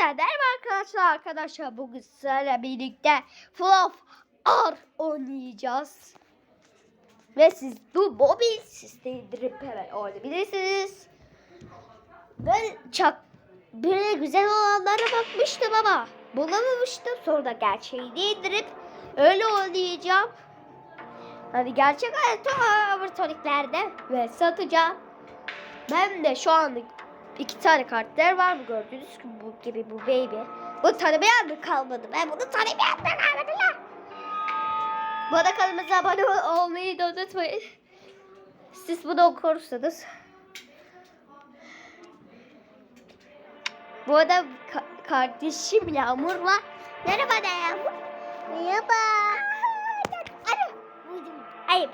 Hepinize merhaba arkadaşlar arkadaşlar bugün sizlerle birlikte Fluff R oynayacağız. Ve siz bu mobil sistemi indirip hemen oynayabilirsiniz. Ben çak böyle güzel olanlara bakmıştım ama bulamamıştım. Sonra gerçeğini indirip öyle oynayacağım. Hani gerçek hayatta laboratuvariklerde ve satacağım. Ben de şu anlık iki tane karakter var mı gördüğünüz gibi bu gibi bu baby. Bu tanımayan mı kalmadı? Ben bunu tanımayan mı kalmadı lan? Bu arada kanalımıza abone ol- olmayı da unutmayın. Siz bunu okursanız. Bu arada ka- kardeşim Yağmur var. Merhaba da Yağmur. Merhaba. Ayıp.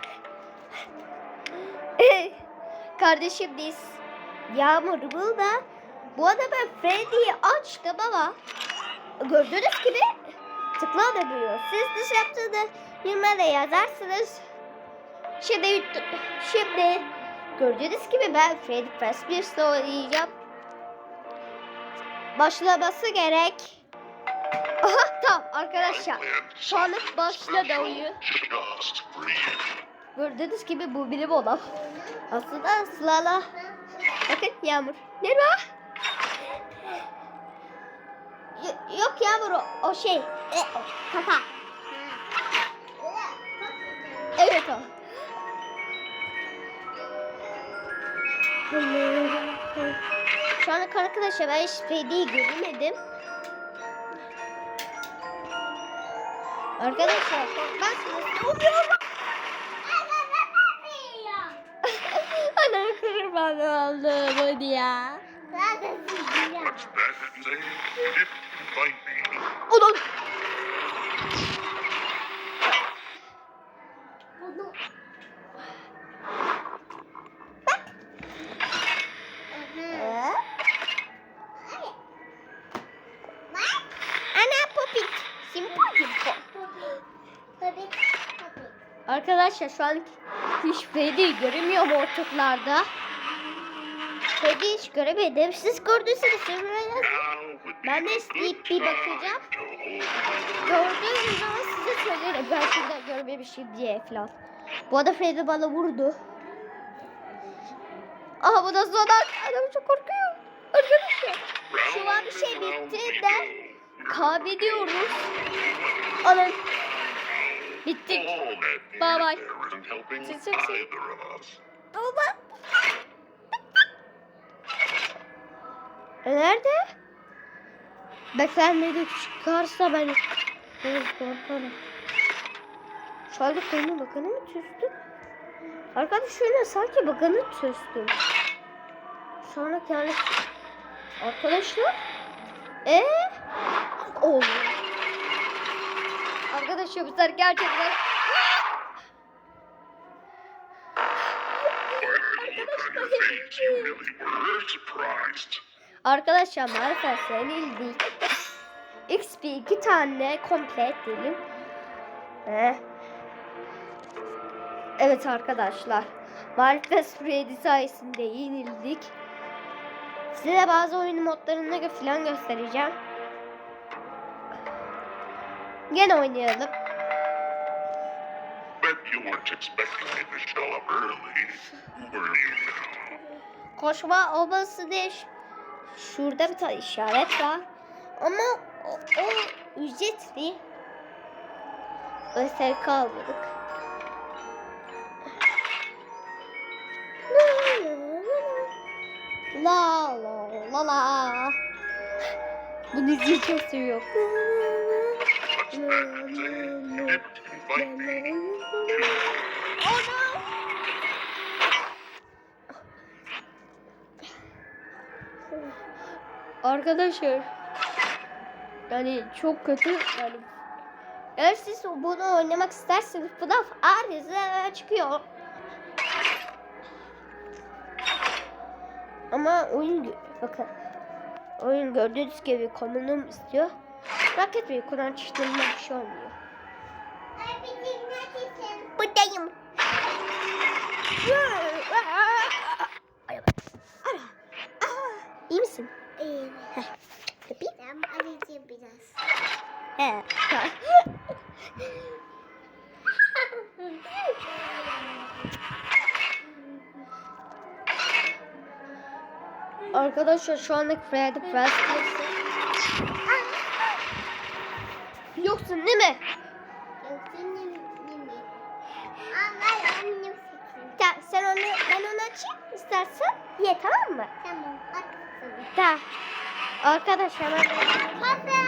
kardeşim biz Yağmur burada. Bu arada ben Freddy'yi açtım ama gördüğünüz gibi tıklanamıyor. Siz dış yaptığını yorumlara yazarsınız. Şimdi şimdi gördüğünüz gibi ben Freddy Fazbear'la oynayacağım. Başlaması gerek. Aha tamam arkadaşlar. Şu anlık başladı oyun. Gördüğünüz gibi bu bilim olan. Aslında Sıla'la. Bakın Yağmur. Nerede o? Yok Yağmur o, o şey. E, o, kafa. Evet o. Şu an arkadaşlar ben hiç Freddy'yi görmedim. Arkadaşlar korkmazsınız. Umuyorum. Kurban oldum hadi ya. Ulan. Arkadaşlar şu an hiç Freddy'yi göremiyorum ortaklarda. Freddy'yi hiç göremedim. Siz gördüyseniz be Ben de isteyip bir bakacağım. Gördüğüm zaman size söylerim. Ben şurada görmemişim diye falan. Bu arada Freddy bana vurdu. Aha bu da son an. Adam çok korkuyor. Arkadaşlar. Şu an bir şey bittiğinde kaybediyoruz. Alın. Bittik. Bye bye. Siz çok us. Baba. E, Nerede? Beklenmedik çıkarsa ben ben korkarım. Anda konu bakanı mı çözdüm? Arkadaş şöyle sanki bakanı çözdüm. Sonra yani arkadaşlar e oldu. Arkadaşlar bu sefer gerçekten By Arkadaşlar maalesef yenildik. XP iki tane komplet diyelim. Eh. Evet arkadaşlar. Maalesef Freddy sayesinde yenildik. Size bazı oyun modlarını falan göstereceğim. Gene oynayalım. Koşma olması diye ş- şurada bir tane işaret var. Ama o, o ücretli. Özel kalmadık. La la la la. Bu diziyi çok seviyorum. Arkadaşlar yani çok kötü yani eğer siz bunu oynamak isterseniz FNAF arıza çıkıyor. Ama oyun bakın oyun gördüğünüz gibi konumum istiyor. Merak etmeyin Kur'an çıktığında bir şey olmuyor. Buradayım. Arkadaşlar şu anlık Freddy Fazbear'sı. Yoksun değil mi? Ta, sen onu ben onu açayım istersen ye tamam mı? Tamam, sana. Ta. Arkadaşlar ben.